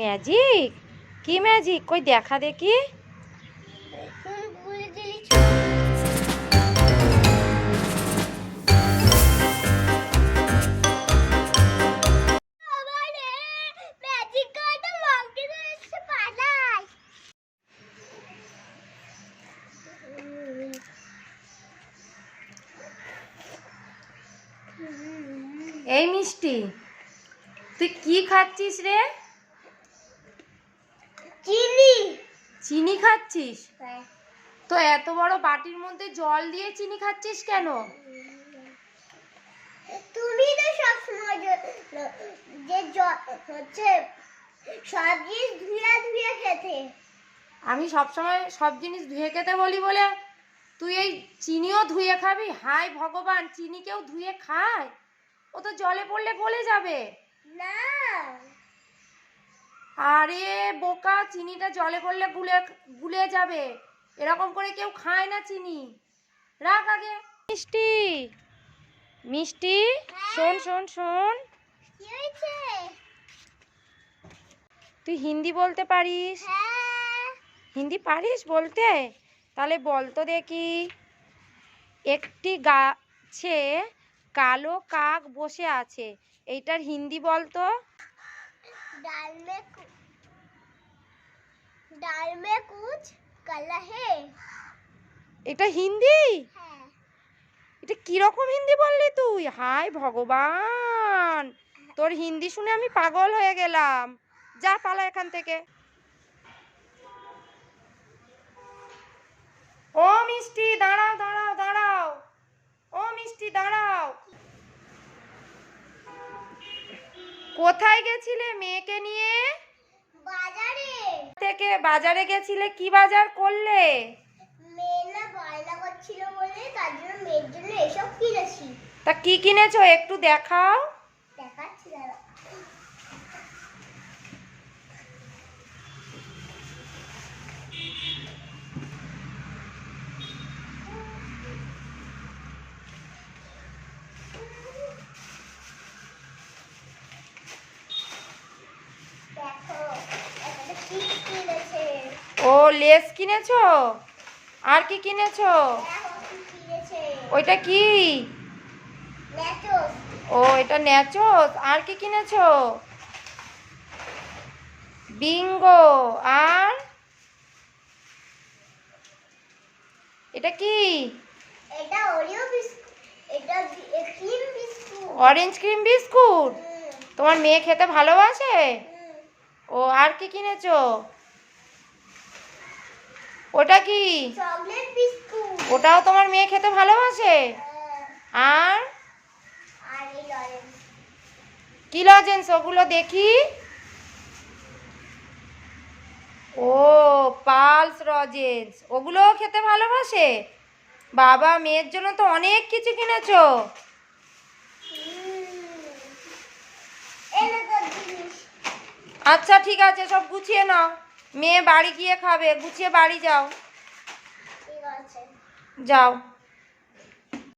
Magic? কি magic? কই দেখা দেখি। এই মিষ্টি তুই কি খাচ্ছিস রে? চিনি। চিনি খাচ্ছিস? তো এত বড় বাটির মধ্যে জল দিয়ে চিনি খাচ্ছিস কেন? তুমি তো সবসময় যে যে জ- হচ্ছে সব জিনিস ধুয়া ধুয়া খেতে। আমি সবসময় সব জিনিস ধুয়ে খেতে বলি বলে তুই এই চিনিও ধুয়ে খাবি? হাই ভগবান চিনিকেও ধুয়ে খায়? ও তো জলে পড়লে গলে যাবে। না। আরে বোকা চিনিটা জলে পড়লে গুলে গুলে যাবে। এরকম করে কেউ খায় না চিনি। রাখ আগে। মিষ্টি মিষ্টি শোন শোন শোন। কি হয়েছে? তুই হিন্দি বলতে পারিস? হ্যাঁ। হিন্দি পারিস বলতে? তাহলে বল তো দেখি। একটি গাছে কালো কাক বসে আছে। এইটার হিন্দি বলতো दाल में कु- दाल में कुछ काला है এটা হিন্দি হ্যাঁ এটা কিরকম হিন্দি বললি তুই হায় ভগবান তোর হিন্দি শুনে আমি পাগল হয়ে গেলাম যা পালা এখান থেকে ও মিষ্টি দাঁড়াও দাঁড়াও দাঁড়াও কোথায় গেছিলে মেয়েকে নিয়ে? বাজারে। থেকে বাজারে গেছিলে কি বাজার করলে? তা কি কিনেছো? একটু দেখাও দেখাচ্ছি দাঁড়া দেখো একটা চিপ কিনেছে ও লেস কিনেছো? আর কি কিনেছো? ওইটা কি? ও এটা ন্যাচোস। আর কি কিনেছো? বিঙ্গো। আর? এটা কি? এটা ওরিও বিস্কুট এটা cream biscuit orange cream biscuit তোমার মেয়ে খেতে ভালোবাসে? ও আর কি কিনেছো? ওটা কি? ওটাও তোমার মেয়ে খেতে ভালোবাসে? আর? আর কি লজেন্স? ওগুলো দেখি। ও পালস লজেন্স। ওগুলোও খেতে ভালোবাসে? বাবা মেয়ের জন্য তো অনেক কিছু কিনেছো। আচ্ছা ঠিক আছে সব গুছিয়ে নাও। মেয়ে বাড়ি গিয়ে খাবে গুছিয়ে বাড়ি যাও। যাও।